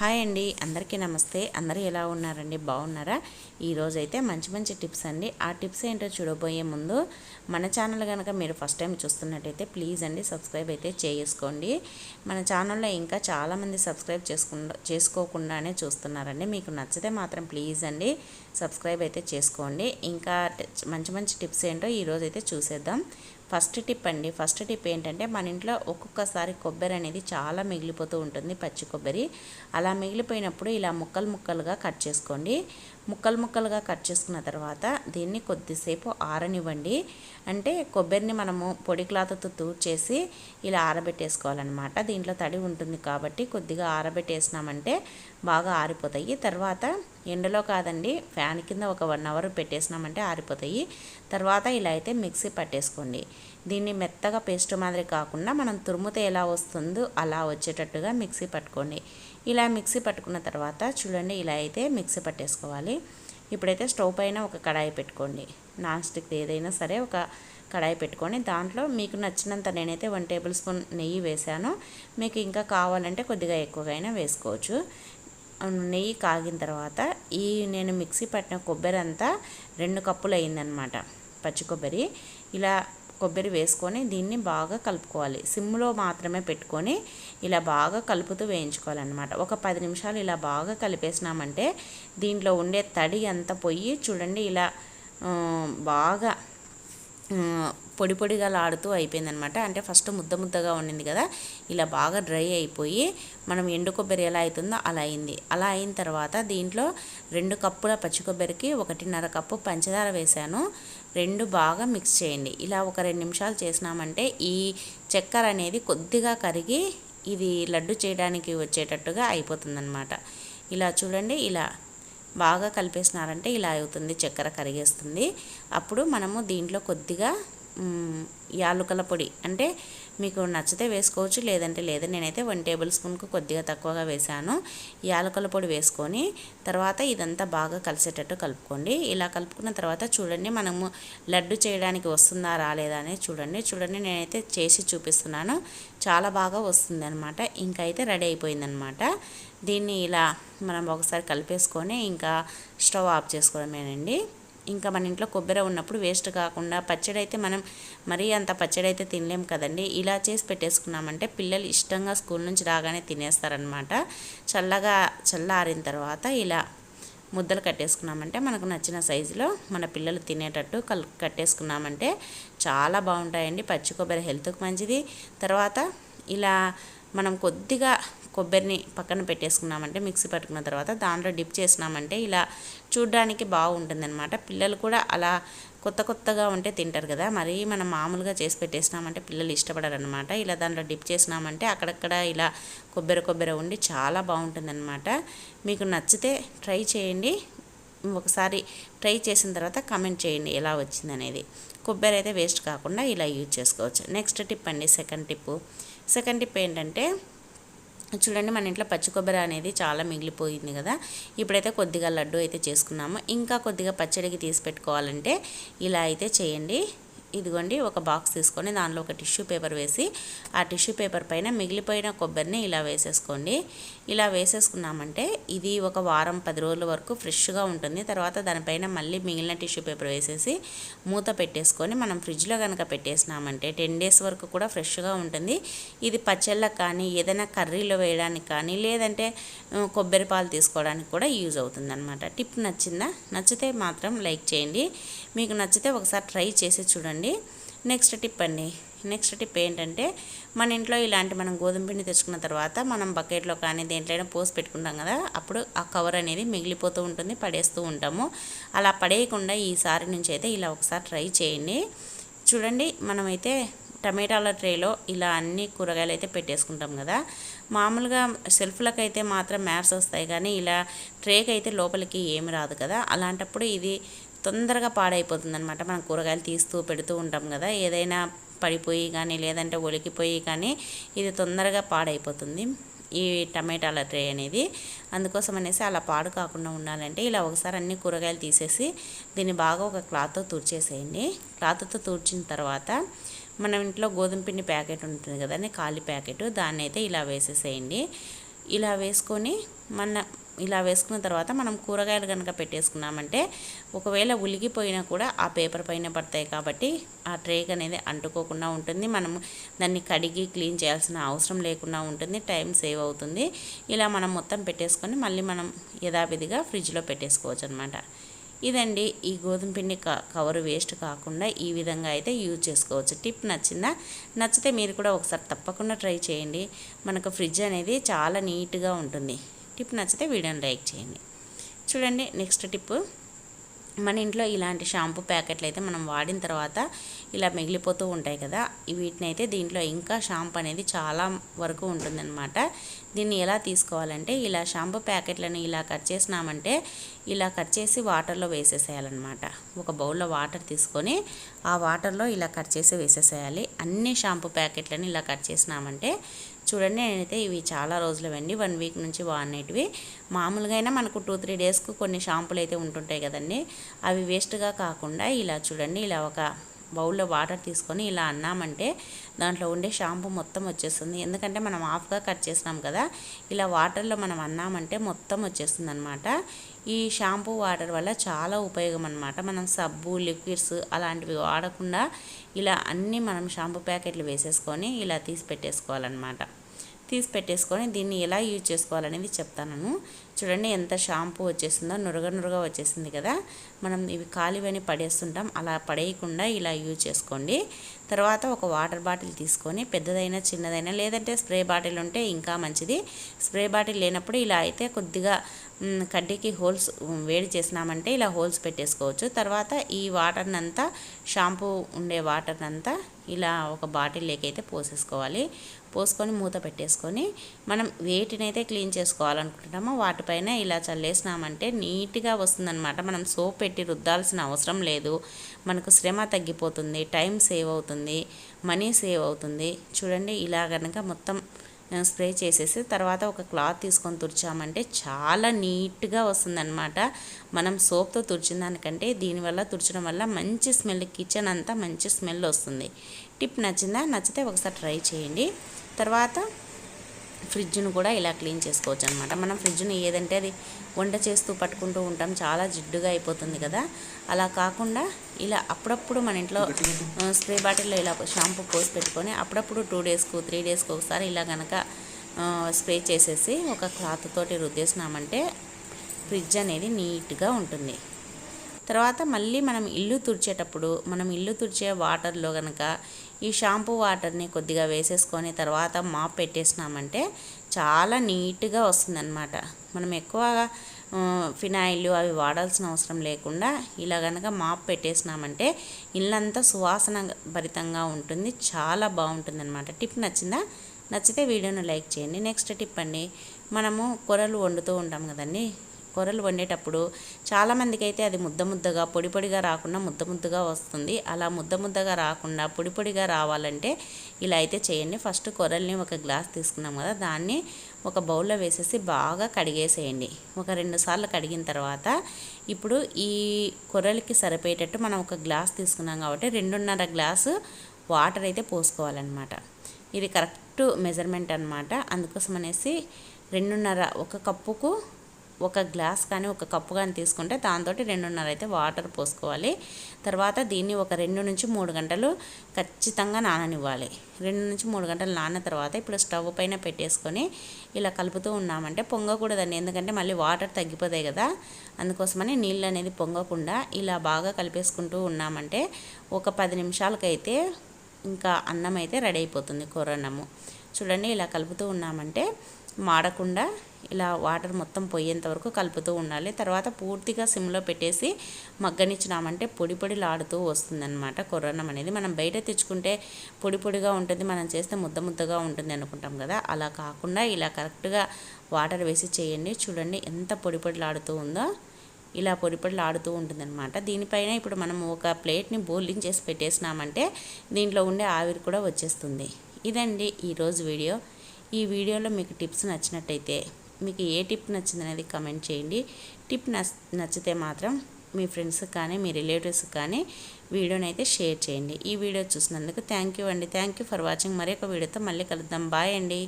Hi అండి అందరికీ నమస్తే. అందరూ ఎలా ఉన్నారండి? బాగున్నారా? ఈరోజు అయితే మంచి మంచి టిప్స్ అండి. ఆ టిప్స్ ఏంటో చూడబోయే ముందు మన ఛానల్ కనుక మీరు ఫస్ట్ టైం చూస్తున్నట్టయితే ప్లీజ్ అండి సబ్స్క్రైబ్ అయితే చేసుకోండి మన ఛానల్లో ఇంకా చాలామంది సబ్స్క్రైబ్ చేసుకుండా చేసుకోకుండానే చూస్తున్నారండి. మీకు నచ్చితే మాత్రం ప్లీజ్ అండి సబ్స్క్రైబ్ అయితే చేసుకోండి. ఇంకా మంచి మంచి టిప్స్ ఏంటో ఈరోజు అయితే చూసేద్దాం. ఫస్ట్ టిప్ అండి ఫస్ట్ టిప్ ఏంటంటే మన ఇంట్లో ఒక్కొక్కసారి కొబ్బరి అనేది చాలా మిగిలిపోతూ ఉంటుంది పచ్చి కొబ్బరి. అలా మిగిలిపోయినప్పుడు ఇలా ముక్కలు ముక్కలుగా కట్ చేసుకోండి. ముక్కలు ముక్కలుగా కట్ చేసుకున్న తర్వాత దీన్ని కొద్దిసేపు ఆరనివ్వండి. అంటే కొబ్బరిని మనము పొడి క్లాత్తో చేసి ఇలా ఆరబెట్టేసుకోవాలన్నమాట. దీంట్లో తడి ఉంటుంది కాబట్టి కొద్దిగా ఆరబెట్టేసినామంటే బాగా ఆరిపోతాయి. తర్వాత ఎండలో కాదండి ఫ్యాన్ కింద ఒక వన్ అవర్ పెట్టేసినామంటే ఆరిపోతాయి. తర్వాత ఇలా అయితే మిక్సీ పట్టేసుకోండి. దీన్ని మెత్తగా పేస్ట్ మాదిరి కాకుండా మనం తురుముతే ఎలా వస్తుందో అలా వచ్చేటట్టుగా మిక్సీ పట్టుకోండి. ఇలా మిక్సీ పట్టుకున్న తర్వాత చూడండి ఇలా అయితే మిక్సీ పట్టేసుకోవాలి. ఇప్పుడైతే స్టవ్ పైన ఒక కడాయి పెట్టుకోండి. నాన్ స్టిక్ ఏదైనా సరే ఒక కడాయి పెట్టుకొని దాంట్లో మీకు నచ్చినంత నేనైతే వన్ టేబుల్ స్పూన్ నెయ్యి వేసాను మీకు ఇంకా కావాలంటే కొద్దిగా ఎక్కువగా అయినా వేసుకోవచ్చు నెయ్యి కాగిన తర్వాత ఈ నేను మిక్సీ పట్టిన కొబ్బరి అంతా రెండు కప్పులు అయిందనమాట పచ్చి కొబ్బరి. ఇలా కొబ్బరి వేసుకొని దీన్ని బాగా కలుపుకోవాలి. సిమ్లో మాత్రమే పెట్టుకొని ఇలా బాగా కలుపుతూ వేయించుకోవాలన్నమాట. ఒక పది నిమిషాలు ఇలా బాగా కలిపేసినామంటే దీంట్లో ఉండే తడి అంతా పొయ్యి చూడండి ఇలా బాగా పొడి పొడిగా లాడుతూ అయిపోయిందనమాట అంటే ఫస్ట్ ముద్ద ముద్దగా ఉండింది కదా ఇలా బాగా డ్రై అయిపోయి మనం ఎండు కొబ్బరి ఎలా అవుతుందో అలా అయింది. అలా అయిన తర్వాత దీంట్లో రెండు కప్పుల పచ్చి కొబ్బరికి ఒకటిన్నర కప్పు పంచదార వేశాను. రెండు బాగా మిక్స్ చేయండి. ఇలా ఒక రెండు నిమిషాలు చేసినామంటే ఈ చక్కెర అనేది కొద్దిగా కరిగి ఇది లడ్డు చేయడానికి వచ్చేటట్టుగా అయిపోతుందన్నమాట. ఇలా చూడండి ఇలా బాగా కలిపేసినారంటే ఇలా అవుతుంది చక్కెర కరిగేస్తుంది. అప్పుడు మనము దీంట్లో కొద్దిగా యాలుకల పొడి అంటే మీకు నచ్చితే వేసుకోవచ్చు లేదంటే లేదు. నేనైతే వన్ టేబుల్ స్పూన్కు కొద్దిగా తక్కువగా వేసాను యాలకుల పొడి వేసుకొని తర్వాత ఇదంతా బాగా కలిసేటట్టు కలుపుకోండి. ఇలా కలుపుకున్న తర్వాత చూడండి మనము లడ్డు చేయడానికి వస్తుందా రాలేదా అనేది చూడండి. చూడండి నేనైతే చేసి చూపిస్తున్నాను. చాలా బాగా వస్తుంది అనమాట ఇంకా అయితే రెడీ అయిపోయిందనమాట దీన్ని ఇలా మనం ఒకసారి కలిపేసుకొని ఇంకా స్టవ్ ఆఫ్ చేసుకోవడమేనండి. ఇంకా మన ఇంట్లో కొబ్బరి ఉన్నప్పుడు వేస్ట్ కాకుండా పచ్చడి అయితే మనం మరీ అంత పచ్చడి అయితే తినలేం కదండి. ఇలా చేసి పెట్టేసుకున్నామంటే పిల్లలు ఇష్టంగా స్కూల్ నుంచి రాగానే తినేస్తారనమాట చల్లగా చల్లారిన తర్వాత ఇలా ముద్దలు కట్టేసుకున్నామంటే మనకు నచ్చిన సైజులో మన పిల్లలు తినేటట్టు కల్ కట్టేసుకున్నామంటే చాలా బాగుంటాయండి. పచ్చి కొబ్బరి హెల్త్కి మంచిది. తర్వాత ఇలా మనం కొద్దిగా కొబ్బరిని పక్కన పెట్టేసుకున్నామంటే మిక్సీ పట్టుకున్న తర్వాత దాంట్లో డిప్ చేసినామంటే ఇలా చూడ్డానికి బాగుంటుందన్నమాట. పిల్లలు కూడా అలా కొత్త కొత్తగా ఉంటే తింటారు కదా. మరీ మనం మామూలుగా చేసి పెట్టేసినామంటే పిల్లలు ఇష్టపడరు అనమాట ఇలా దాంట్లో డిప్ చేసినామంటే అక్కడక్కడ ఇలా కొబ్బరి కొబ్బరి ఉండి చాలా బాగుంటుందన్నమాట. మీకు నచ్చితే ట్రై చేయండి. ఒకసారి ట్రై చేసిన తర్వాత కమెంట్ చేయండి ఎలా వచ్చిందనేది. కొబ్బరి అయితే వేస్ట్ కాకుండా ఇలా యూజ్ చేసుకోవచ్చు. నెక్స్ట్ టిప్ అండి సెకండ్ టిప్. సెకండ్ టిప్ ఏంటంటే చూడండి మన ఇంట్లో పచ్చి కొబ్బరి అనేది చాలా మిగిలిపోయింది కదా. ఇప్పుడైతే కొద్దిగా లడ్డు అయితే చేసుకున్నాము. ఇంకా కొద్దిగా పచ్చడికి తీసి పెట్టుకోవాలంటే ఇలా అయితే చేయండి. ఇదిగోండి ఒక బాక్స్ తీసుకొని దానిలో ఒక టిష్యూ పేపర్ వేసి ఆ టిష్యూ పేపర్ పైన మిగిలిపోయిన కొబ్బరిని ఇలా వేసేసుకోండి. ఇలా వేసేసుకున్నామంటే ఇది ఒక వారం పది రోజుల వరకు ఫ్రెష్గా ఉంటుంది. తర్వాత దానిపైన మళ్ళీ మిగిలిన టిష్యూ పేపర్ వేసేసి మూత పెట్టేసుకొని మనం ఫ్రిడ్జ్లో కనుక పెట్టేసినామంటే టెన్ డేస్ వరకు కూడా ఫ్రెష్గా ఉంటుంది. ఇది పచ్చళ్ళకు కానీ ఏదైనా కర్రీలో వేయడానికి కానీ లేదంటే కొబ్బరి పాలు తీసుకోవడానికి కూడా యూజ్ అవుతుంది అనమాట టిప్ నచ్చిందా? నచ్చితే మాత్రం లైక్ చేయండి. మీకు నచ్చితే ఒకసారి ట్రై చేసి చూడండి. నెక్స్ట్ టిప్ అండి. నెక్స్ట్ టిప్ ఏంటంటే మన ఇంట్లో ఇలాంటి మనం గోధుమ పిండి తెచ్చుకున్న తర్వాత మనం బకెట్లో కానీ దేంట్లోనే పోసి పెట్టుకుంటాం కదా అప్పుడు ఆ కవర్ అనేది మిగిలిపోతూ ఉంటుంది పడేస్తూ ఉంటాము. అలా పడేయకుండా ఈసారి నుంచి అయితే ఇలా ఒకసారి ట్రై చేయండి. చూడండి మనమైతే టమాటాల ట్రేలో ఇలా అన్ని కూరగాయలు అయితే పెట్టేసుకుంటాం కదా. మామూలుగా సెల్ఫ్లకు అయితే మాత్రం మ్యాప్స్ వస్తాయి కానీ ఇలా ట్రేకి అయితే లోపలికి ఏమి రాదు కదా. అలాంటప్పుడు ఇది తొందరగా పాడైపోతుంది అనమాట మనం కూరగాయలు తీస్తూ పెడుతూ ఉంటాం కదా ఏదైనా పడిపోయి కానీ లేదంటే ఒలికిపోయి కానీ ఇది తొందరగా పాడైపోతుంది ఈ టమాటాల ట్రే అనేది. అందుకోసం అనేసి అలా పాడు కాకుండా ఉండాలంటే ఇలా ఒకసారి అన్ని కూరగాయలు తీసేసి దీన్ని బాగా ఒక క్లాత్తో తుడిచేసేయండి. క్లాత్తో తుడిచిన తర్వాత మనం ఇంట్లో గోధుమ పిండి ప్యాకెట్ ఉంటుంది కదండి ఖాళీ ప్యాకెట్ దాన్ని అయితే ఇలా వేసేసేయండి. ఇలా వేసుకొని మన ఇలా వేసుకున్న తర్వాత మనం కూరగాయలు కనుక పెట్టేసుకున్నామంటే ఒకవేళ ఉలిగిపోయినా కూడా ఆ పేపర్ పైన పడతాయి కాబట్టి ఆ ట్రేక్ అనేది అంటుకోకుండా ఉంటుంది. మనం దాన్ని కడిగి క్లీన్ చేయాల్సిన అవసరం లేకుండా ఉంటుంది. టైం సేవ్ అవుతుంది. ఇలా మనం మొత్తం పెట్టేసుకొని మళ్ళీ మనం యథావిధిగా ఫ్రిడ్జ్లో పెట్టేసుకోవచ్చు అనమాట ఇదండి ఈ గోధుమ పిండి కవరు వేస్ట్ కాకుండా ఈ విధంగా అయితే యూజ్ చేసుకోవచ్చు. టిప్ నచ్చిందా? నచ్చితే మీరు కూడా ఒకసారి తప్పకుండా ట్రై చేయండి. మనకు ఫ్రిడ్జ్ అనేది చాలా నీట్గా ఉంటుంది. టిప్ నచ్చితే వీడియోని లైక్ చేయండి. చూడండి నెక్స్ట్ టిప్. మన ఇంట్లో ఇలాంటి షాంపూ ప్యాకెట్లు అయితే మనం వాడిన తర్వాత ఇలా మిగిలిపోతూ ఉంటాయి కదా వీటిని అయితే దీంట్లో ఇంకా షాంపూ అనేది చాలా వరకు ఉంటుందన్నమాట. దీన్ని ఎలా తీసుకోవాలంటే ఇలా షాంపూ ప్యాకెట్లను ఇలా కట్ చేసినామంటే ఇలా కట్ చేసి వాటర్లో వేసేసేయాలన్నమాట. ఒక బౌల్లో వాటర్ తీసుకొని ఆ వాటర్లో ఇలా కట్ చేసి వేసేసేయాలి. అన్ని షాంపూ ప్యాకెట్లను ఇలా కట్ చేసినామంటే చూడండి నేనైతే ఇవి చాలా రోజులవండి వన్ వీక్ నుంచి వాడినవి మామూలుగా అయినా మనకు టూ త్రీ డేస్కు కొన్ని షాంపులు అయితే ఉంటుంటాయి కదండి. అవి వేస్ట్గా కాకుండా ఇలా చూడండి ఇలా ఒక బౌల్లో వాటర్ తీసుకొని ఇలా అన్నామంటే దాంట్లో ఉండే షాంపూ మొత్తం వచ్చేస్తుంది. ఎందుకంటే మనం హాఫ్గా కట్ చేసినాం కదా ఇలా వాటర్లో మనం అన్నామంటే మొత్తం వచ్చేస్తుంది అనమాట ఈ షాంపూ వాటర్ వల్ల చాలా ఉపయోగం అనమాట మనం సబ్బు లిక్విడ్స్ అలాంటివి వాడకుండా ఇలా అన్నీ మనం షాంపూ ప్యాకెట్లు వేసేసుకొని ఇలా తీసి పెట్టేసుకోవాలన్నమాట. తీసి పెట్టేసుకొని దీన్ని ఎలా యూజ్ చేసుకోవాలనేది చెప్తాను చూడండి ఎంత షాంపూ వచ్చేసిందో నురగ నురగ వచ్చేసింది కదా. మనం ఇవి కాలివని పడేస్తుంటాం అలా పడేయకుండా ఇలా యూజ్ చేసుకోండి. తర్వాత ఒక వాటర్ బాటిల్ తీసుకొని పెద్దదైనా చిన్నదైనా లేదంటే స్ప్రే బాటిల్ ఉంటే ఇంకా మంచిది. స్ప్రే బాటిల్ లేనప్పుడు ఇలా అయితే కొద్దిగా కడ్డీకి హోల్స్ వేడి చేసినామంటే ఇలా హోల్స్ పెట్టేసుకోవచ్చు. తర్వాత ఈ వాటర్నంతా షాంపూ ఉండే వాటర్నంతా ఇలా ఒక బాటిల్లోకి అయితే పోసేసుకోవాలి. పోసుకొని మూత పెట్టేసుకొని మనం వేటినైతే క్లీన్ చేసుకోవాలనుకుంటున్నామో వాటిపైన ఇలా చల్లేసినామంటే నీట్గా వస్తుందన్నమాట. మనం సోప్ పెట్టి రుద్దాల్సిన అవసరం లేదు. మనకు శ్రమ తగ్గిపోతుంది టైం సేవ్ అవుతుంది మనీ సేవ్ అవుతుంది. చూడండి ఇలా కనుక మొత్తం స్ప్రే చేసేసి తర్వాత ఒక క్లాత్ తీసుకొని తుడిచామంటే చాలా నీట్గా వస్తుందన్నమాట. మనం సోప్తో తుడిచిన దానికంటే దీనివల్ల తుడిచడం వల్ల మంచి స్మెల్ కిచెన్ అంతా మంచి స్మెల్ వస్తుంది. టిప్ నచ్చిందా? నచ్చితే ఒకసారి ట్రై చేయండి. తర్వాత ఫ్రిడ్జ్ను కూడా ఇలా క్లీన్ చేసుకోవచ్చు అనమాట మనం ఫ్రిడ్జ్ని ఏదంటే అది వంట చేస్తూ పట్టుకుంటూ ఉంటాం. చాలా జిడ్డుగా అయిపోతుంది కదా. అలా కాకుండా ఇలా అప్పుడప్పుడు మన ఇంట్లో స్ప్రే బాటిల్లో ఇలా షాంపూ పోసి పెట్టుకొని అప్పుడప్పుడు టూ డేస్కు త్రీ డేస్కు ఒకసారి ఇలా కనుక స్ప్రే చేసేసి ఒక క్లాత్ తోటి రుద్దేసినామంటే ఫ్రిడ్జ్ అనేది నీట్గా ఉంటుంది. తర్వాత మళ్ళీ మనం ఇల్లు తుడిచేటప్పుడు మనం ఇల్లు తుడిచే వాటర్లో కనుక ఈ షాంపూ వాటర్ని కొద్దిగా వేసేసుకొని తర్వాత మాప్ పెట్టేసినామంటే చాలా నీట్గా వస్తుందన్నమాట. మనం ఎక్కువగా ఫినాయిల్ అవి వాడాల్సిన అవసరం లేకుండా ఇలా కనుక మాప్ పెట్టేసినామంటే ఇల్లంతా సువాసన భరితంగా ఉంటుంది చాలా బాగుంటుంది అనమాట టిప్ నచ్చిందా? నచ్చితే వీడియోను లైక్ చేయండి. నెక్స్ట్ టిప్ అండి మనము కూరలు వండుతూ ఉంటాం కదండి కూరలు వండేటప్పుడు చాలామందికి అయితే అది ముద్ద ముద్దగా పొడి పొడిగా రాకుండా ముద్ద ముద్దగా వస్తుంది. అలా ముద్ద ముద్దగా రాకుండా పొడి పొడిగా రావాలంటే ఇలా అయితే చేయండి. ఫస్ట్ కూరల్ని ఒక గ్లాస్ తీసుకున్నాం కదా దాన్ని ఒక బౌల్లో వేసేసి బాగా కడిగేసేయండి. ఒక రెండు సార్లు కడిగిన తర్వాత ఇప్పుడు ఈ కూరలకి సరిపోయేటట్టు మనం ఒక గ్లాస్ తీసుకున్నాం కాబట్టి రెండున్నర గ్లాసు వాటర్ అయితే పోసుకోవాలన్నమాట. ఇది కరెక్ట్ మెజర్మెంట్ అనమాట అందుకోసం అనేసి రెండున్నర ఒక కప్పుకు ఒక గ్లాస్ కానీ ఒక కప్పు కానీ తీసుకుంటే దాంతో రెండున్నర అయితే వాటర్ పోసుకోవాలి. తర్వాత దీన్ని ఒక రెండు నుంచి మూడు గంటలు ఖచ్చితంగా నాననివ్వాలి. రెండు నుంచి మూడు గంటలు నాన్న తర్వాత ఇప్పుడు స్టవ్ పైన పెట్టేసుకొని ఇలా కలుపుతూ ఉన్నామంటే పొంగకూడదండి. ఎందుకంటే మళ్ళీ వాటర్ తగ్గిపోతాయి కదా. అందుకోసమని నీళ్ళు అనేది పొంగకుండా ఇలా బాగా కలిపేసుకుంటూ ఉన్నామంటే ఒక పది నిమిషాలకైతే ఇంకా అన్నం అయితే రెడీ అయిపోతుంది కూర అన్నము చూడండి ఇలా కలుపుతూ ఉన్నామంటే మాడకుండా ఇలా వాటర్ మొత్తం పోయేంత వరకు కలుపుతూ ఉండాలి. తర్వాత పూర్తిగా సిమ్లో పెట్టేసి మగ్గనిచ్చినామంటే పొడి పొడిలాడుతూ వస్తుందన్నమాట. కొర్రన్నం అనేది మనం బయట తెచ్చుకుంటే పొడి పొడిగా ఉంటుంది. మనం చేస్తే ముద్ద ముద్దగా ఉంటుంది అనుకుంటాం కదా. అలా కాకుండా ఇలా కరెక్ట్గా వాటర్ వేసి చేయండి. చూడండి ఎంత పొడి పొడిలాడుతూ ఉందో. ఇలా పొడి పొడిలాడుతూ ఉంటుందన్నమాట. దీనిపైన ఇప్పుడు మనం ఒక ప్లేట్ని బోలింగ్ చేసి పెట్టేసినామంటే దీంట్లో ఉండే ఆవిరి కూడా వచ్చేస్తుంది. ఇదండి ఈరోజు వీడియో. ఈ వీడియోలో మీకు టిప్స్ నచ్చినట్టయితే మీకు ఏ టిప్ నచ్చింది అనేది కమెంట్ చేయండి. టిప్ నచ్చితే మాత్రం మీ ఫ్రెండ్స్ కానీ మీ రిలేటివ్స్ కానీ వీడియోని అయితే షేర్ చేయండి. ఈ వీడియో చూసినందుకు థ్యాంక్ యూ అండి. Thank you for watching. మరొక వీడియోతో మళ్ళీ కలుద్దాం. బాయ్ అండి.